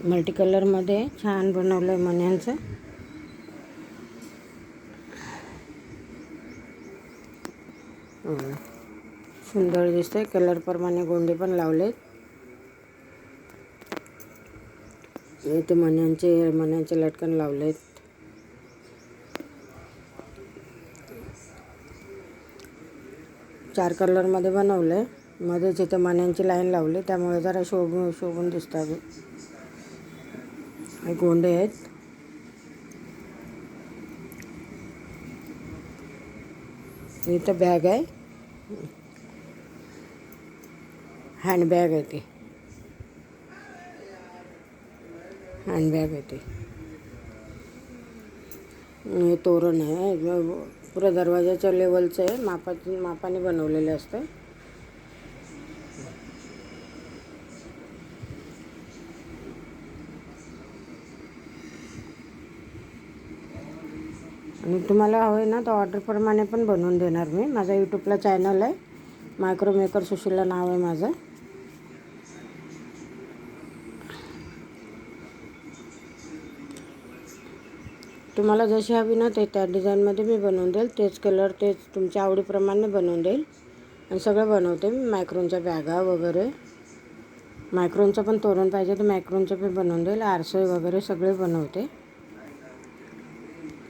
Multi कलरमध्ये छान बनवलं आहे मण्यांचं. सुंदर दिसतंय. कलरप्रमाणे गोंडे पण लावलेत. इथे मण्यांचे मण्यांचे लटकन लावलेत. चार कलरमध्ये बनवलं आहे मध्येच इथे मण्यांची लाईन लावली त्यामुळे जरा शोभून शोभून दिसतात हे गोंडे आहेत इथं बॅग आहे हँडबॅग आहे ती हँडबॅग आहे ती तोरण आहे पुरा दरवाजाच्या लेवलचं आहे. मापा मापाने बनवलेलं असतं. आणि तुम्हाला हवं आहे ना तर ऑर्डरप्रमाणे पण बनवून देणार मी. माझा यूट्यूबला चॅनल आहे. मायक्रोमेकर सुशीला नाव आहे माझं. तुम्हाला जशी हवी ना ते त्या डिझाईनमध्ये मी बनवून देईल. तेच कलर तेच तुमच्या आवडीप्रमाणे बनवून देईल. आणि सगळं बनवते मी मायक्रोनच्या बॅगा वगैरे. मायक्रोनचं पण तोरण पाहिजे तर मायक्रोनचं पण बनवून देईल. आरसे वगैरे सगळे बनवते.